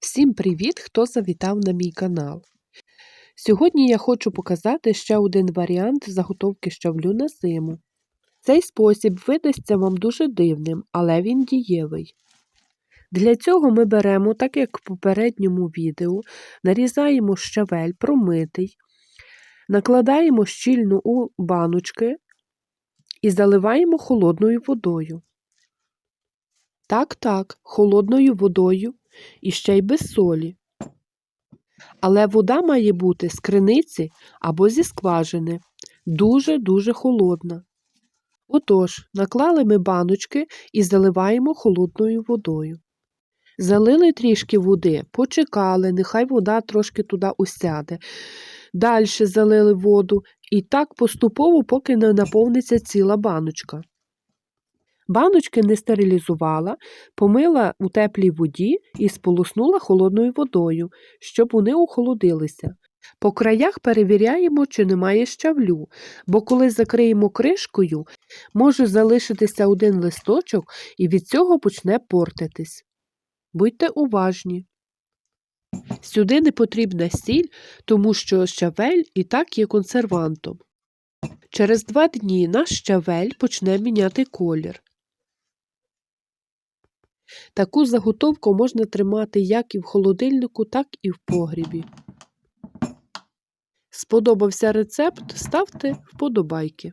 Всім привіт, хто завітав на мій канал. Сьогодні я хочу показати ще один варіант заготовки щавлю на зиму. Цей спосіб видасться вам дуже дивним, але він дієвий. Для цього ми беремо, так як в попередньому відео, нарізаємо щавель промитий, накладаємо щільно у баночки і заливаємо холодною водою. Так, так, холодною водою і ще й без солі. Але вода має бути з криниці або зі скважини, дуже-дуже холодна. Отож, наклали ми баночки і заливаємо холодною водою. Залили трішки води, почекали, нехай вода трошки туди осяде. Далі залили воду і так поступово, поки не наповниться ціла баночка. Баночки не стерилізувала, помила у теплій воді і сполоснула холодною водою, щоб вони охолодилися. По краях перевіряємо, чи немає щавлю, бо коли закриємо кришкою, може залишитися один листочок і від цього почне портитись. Будьте уважні. Сюди не потрібна сіль, тому що щавель і так є консервантом. Через два дні наш щавель почне міняти колір. Таку заготовку можна тримати як і в холодильнику, так і в погрібі. Сподобався рецепт? Ставте вподобайки.